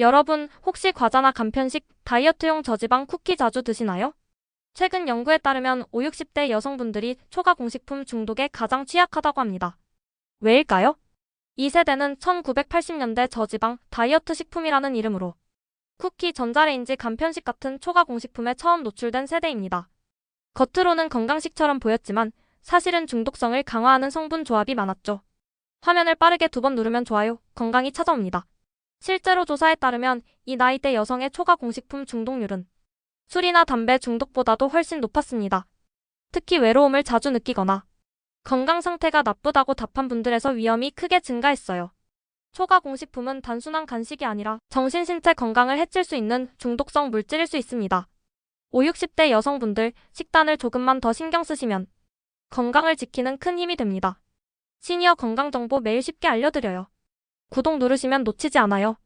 여러분, 혹시 과자나 간편식, 다이어트용 저지방 쿠키 자주 드시나요? 최근 연구에 따르면 5, 60대 여성분들이 초과 공식품 중독에 가장 취약하다고 합니다. 왜일까요? 이 세대는 1980년대 저지방 다이어트 식품이라는 이름으로 쿠키, 전자레인지, 간편식 같은 초과 공식품에 처음 노출된 세대입니다. 겉으로는 건강식처럼 보였지만 사실은 중독성을 강화하는 성분 조합이 많았죠. 화면을 빠르게 두 번 누르면 좋아요, 건강이 찾아옵니다. 실제로 조사에 따르면 이 나이대 여성의 초과 공식품 중독률은 술이나 담배 중독보다도 훨씬 높았습니다. 특히 외로움을 자주 느끼거나 건강 상태가 나쁘다고 답한 분들에서 위험이 크게 증가했어요. 초과 공식품은 단순한 간식이 아니라 정신 신체 건강을 해칠 수 있는 중독성 물질일 수 있습니다. 5, 60대 여성분들 식단을 조금만 더 신경 쓰시면 건강을 지키는 큰 힘이 됩니다. 시니어 건강 정보 매일 쉽게 알려드려요. 구독 누르시면 놓치지 않아요.